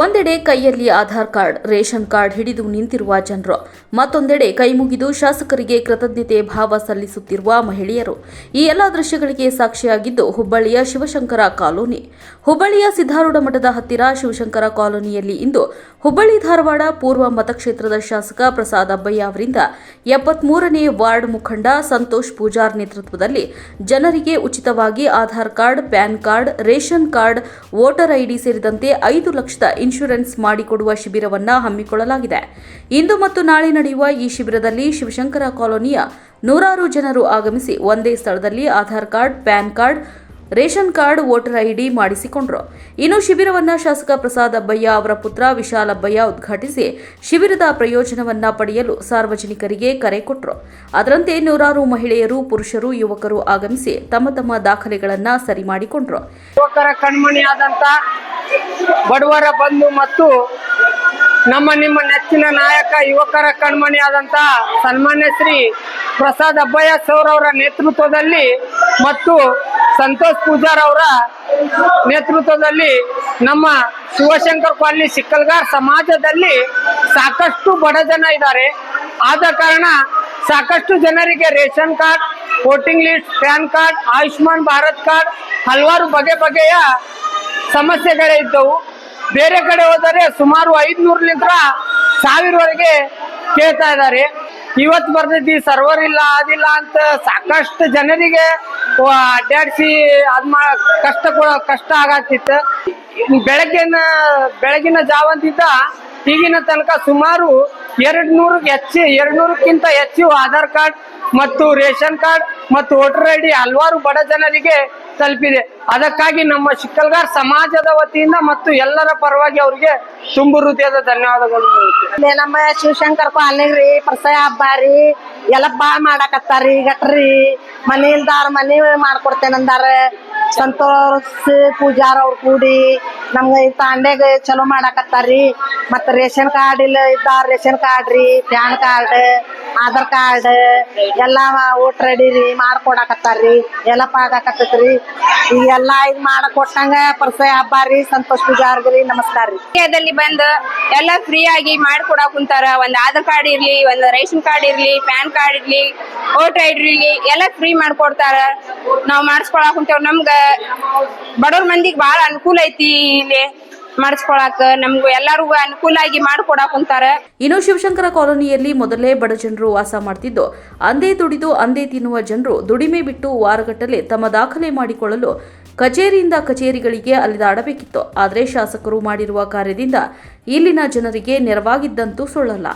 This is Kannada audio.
ಒಂದೆಡೆ ಕೈಯಲ್ಲಿ ಆಧಾರ್ ಕಾರ್ಡ್, ರೇಷನ್ ಕಾರ್ಡ್ ಹಿಡಿದು ನಿಂತಿರುವ ಜನರು, ಮತ್ತೊಂದೆಡೆ ಕೈಮುಗಿದು ಶಾಸಕರಿಗೆ ಕೃತಜ್ಞತೆ ಭಾವ ಸಲ್ಲಿಸುತ್ತಿರುವ ಮಹಿಳೆಯರು. ಈ ಎಲ್ಲ ದೃಶ್ಯಗಳಿಗೆ ಸಾಕ್ಷಿಯಾಗಿದ್ದು, ಹುಬ್ಬಳ್ಳಿಯ ಶಿವಶಂಕರ ಕಾಲೋನಿ. ಹುಬ್ಬಳ್ಳಿಯ ಸಿದ್ದಾರೂಢ ಮಠದ ಹತ್ತಿರ ಶಿವಶಂಕರ ಕಾಲೋನಿಯಲ್ಲಿ ಇಂದು ಹುಬ್ಬಳ್ಳಿ ಧಾರವಾಡ ಪೂರ್ವ ಮತಕ್ಷೇತ್ರದ ಶಾಸಕ ಪ್ರಸಾದ್ ಅಬ್ಬಯ್ಯ ಅವರಿಂದ ಎಪ್ಪತ್ಮೂರನೇ ವಾರ್ಡ್ ಮುಖಂಡ ಸಂತೋಷ್ ಪೂಜಾರ್ ನೇತೃತ್ವದಲ್ಲಿ ಜನರಿಗೆ ಉಚಿತವಾಗಿ Aadhaar card, pan card, ration card, voter ID ಸೇರಿದಂತೆ ಐದು ಲಕ್ಷದ ಇನ್ಶೂರೆನ್ಸ್ ಮಾಡಿಕೊಡುವ ಶಿಬಿರವನ್ನ ಹಮ್ಮಿಕೊಳ್ಳಲಾಗಿದೆ. ಇಂದು ಮತ್ತು ನಾಳೆ ನಡೆಯುವ ಈ ಶಿಬಿರದಲ್ಲಿ ಶಿವಶಂಕರ ಕಾಲೋನಿಯ ನೂರಾರು ಜನರು ಆಗಮಿಸಿ ಒಂದೇ ಸ್ಥಳದಲ್ಲಿ Aadhaar card, pan card ration card voter ID ಮಾಡಿಸಿಕೊಂಡರು. ಇನ್ನು ಶಿಬಿರವನ್ನು ಶಾಸಕ ಪ್ರಸಾದ್ ಅಬ್ಬಯ್ಯ ಅವರ ಪುತ್ರ ವಿಶಾಲ್ ಅಬ್ಬಯ್ಯ ಉದ್ಘಾಟಿಸಿ ಶಿಬಿರದ ಪ್ರಯೋಜನವನ್ನ ಪಡೆಯಲು ಸಾರ್ವಜನಿಕರಿಗೆ ಕರೆ ಕೊಟ್ಟರು ಅದರಂತೆ ನೂರಾರು ಮಹಿಳೆಯರು, ಪುರುಷರು, ಯುವಕರು ಆಗಮಿಸಿ ತಮ್ಮ ತಮ್ಮ ದಾಖಲೆಗಳನ್ನ ಸರಿ ಮಾಡಿಕೊಂಡ್ರು. ಯುವಕರ ಕಣ್ಮಣಿಯಾದಂತ ಬಡವರ ಬಂಧು ಮತ್ತು ನಮ್ಮ ನಿಮ್ಮ ನೆಚ್ಚಿನ ನಾಯಕ ಯುವಕರ ಕಣ್ಮಣಿಯಾದಂತ ಸನ್ಮಾನ್ಯ ಶ್ರೀ ಪ್ರಸಾದ್ ಅಬ್ಬಯ್ಯ ಸೌರ್ ಅವರ ನೇತೃತ್ವದಲ್ಲಿ ಮತ್ತು ಸಂತೋಷ್ ಪೂಜಾರ್ ಅವರ ನೇತೃತ್ವದಲ್ಲಿ ನಮ್ಮ ಶಿವಶಂಕರ್ ಕಾಲನಿ ಸಿಕ್ಕಲ್ಗಾರ್ ಸಮಾಜದಲ್ಲಿ ಸಾಕಷ್ಟು ಬಡ ಜನ ಇದ್ದಾರೆ. ಆದ ಕಾರಣ ಸಾಕಷ್ಟು ಜನರಿಗೆ ration card, voting list, pan card, Ayushman Bharat card ಹಲವಾರು ಬಗೆ ಬಗೆಯ ಸಮಸ್ಯೆಗಳೇ ಇದ್ದವು. ಬೇರೆ ಕಡೆ ಹೋದರೆ ಸುಮಾರು ಐದುನೂರಲಿಂದ ಸಾವಿರವರೆಗೆ ಕೇಳ್ತಾ ಇದ್ದಾರೆ. ಇವತ್ತು ಬರ್ತೈತಿ ಸರ್ವರ್ ಇಲ್ಲ, ಅದಿಲ್ಲ ಅಂತ ಸಾಕಷ್ಟು ಜನರಿಗೆ ಅಡ್ಡಾಡ್ಸಿ ಅದ್ ಮಾ, ಕಷ್ಟ ಕಷ್ಟ ಆಗತ್ತಿತ್ತು. ಬೆಳಗ್ಗಿನ, ಬೆಳಗಿನ ಜಾವಂತಿದ್ದ ಈಗಿನ ತನಕ ಸುಮಾರು ಎರಡ್ ನೂರಕ್ಕೆ ಹೆಚ್ಚು ಎರಡ್ ನೂರಕ್ಕಿಂತ ಹೆಚ್ಚು ಆಧಾರ್ ಕಾರ್ಡ್ ಮತ್ತು ರೇಷನ್ ಕಾರ್ಡ್ ಮತ್ತು ವೋಟರ್ ಐ ಡಿ ಹಲವಾರು ಬಡ ಜನರಿಗೆ ತಲುಪಿದೆ. ಅದಕ್ಕಾಗಿ ನಮ್ಮ ಶಿಕ್ಕಲ್ಗಾರ್ ಸಮಾಜದ ವತಿಯಿಂದ ಮತ್ತು ಎಲ್ಲರ ಪರವಾಗಿ ಅವರಿಗೆ ತುಂಬು ಹೃದಯದ ಧನ್ಯವಾದಗಳು ನಮ್ಮ ಶಿವಶಂಕರ್ ಕಾಲನಿ ರೀ ಪ್ರಸಯ ಹಬ್ಬ ರೀ, ಎಲ್ಲ ಬಾಳ್ ಮಾಡಾಕತ್ತಾರಿ ಗಟ್ರಿ ಮನೆ ಇಲ್ದಾರ ಮನೆ ಮಾಡ್ಕೊಡ್ತೇನೆ ಅಂದಾರ ಸಂತೋಷ್ ಪೂಜಾರ್ ಅವ್ರು ಕೂಡಿ ನಮ್ಗೆ ಈ ತಾಂಡೆಗ ಚಲೋ ಮಾಡಾಕತ್ತಾರಿ ಮತ್ತ ರೇಷನ್ ಕಾರ್ಡ್ ಇಲ್ಲ ಇದ್ದಾರ ರೇಷನ್ ಕಾರ್ಡ್ ರೀ, ಪ್ಯಾನ್ ಕಾರ್ಡ್, ಆಧಾರ್ ಕಾರ್ಡ್, ಎಲ್ಲಾ ಓಟ್ ಐಡಿ ರೀ ಮಾಡ್ಕೊಡಾಕತ್ತಾರ್ರಿ. ಎಲ್ಲ ಪಾಗಾಕತ್ತೈತ್ರಿ ಎಲ್ಲಾ ಇದ್ ಮಾಡಕ್ ಕೊಟ್ಟಂಗ ಪರಿಸಯ ಹಬ್ಬ ರೀ, ಸಂತೋಷ್ ರೀ, ನಮಸ್ಕಾರ ರೀ. ಬಂದು ಎಲ್ಲ ಫ್ರೀ ಆಗಿ ಮಾಡ್ಕೊಡಕ್ ಕುಂತಾರ. ಒಂದ್ ಆಧಾರ್ ಕಾರ್ಡ್ ಇರ್ಲಿ, ಒಂದ್ ರೇಷನ್ ಕಾರ್ಡ್ ಇರ್ಲಿ, ಪ್ಯಾನ್ ಕಾರ್ಡ್ ಇರ್ಲಿ ಓಟ್ ಐಡಿ ಇರ್ಲಿ, ಎಲ್ಲ ಫ್ರೀ ಮಾಡ್ಕೊಡ್ತಾರ. ನಾವ್ ಮಾಡಿಸ್ಕೊಳಕ್ ಕುಂತೇವ್. ನಮ್ಗ ಬಡವ್ರ ಮಂದಿಗ್ ಬಾಳ ಅನುಕೂಲ ಐತಿ. ಇಲ್ಲಿ ಮಾಡಿಸ್ಕೊಳಕ್ ನಮ್ಗೂ ಎಲ್ಲರಿಗೂ ಅನುಕೂಲ ಆಗಿ ಮಾಡ್ಕೊಡಕ್ ಇನ್ನು ಶಿವಶಂಕರ ಕಾಲೋನಿಯಲ್ಲಿ ಮೊದಲೇ ಬಡ ಜನರು ವಾಸ ಮಾಡ್ತಿದ್ದು. ಅಂದೇ ದುಡಿದು ಅಂದೇ ತಿನ್ನುವ ಜನರು ದುಡಿಮೆ ಬಿಟ್ಟು ವಾರಗಟ್ಟಲೆ ತಮ್ಮ ದಾಖಲೆ ಮಾಡಿಕೊಳ್ಳಲು ಕಚೇರಿಯಿಂದ ಕಚೇರಿಗಳಿಗೆ ಅಲೆದಾಡಬೇಕಿತ್ತು ಆದರೆ ಶಾಸಕರು ಮಾಡಿರುವ ಕಾರ್ಯದಿಂದ ಇಲ್ಲಿನ ಜನರಿಗೆ ನೆರವಾಗಿದ್ದಂತೂ ಸುಳ್ಳಲ್ಲ.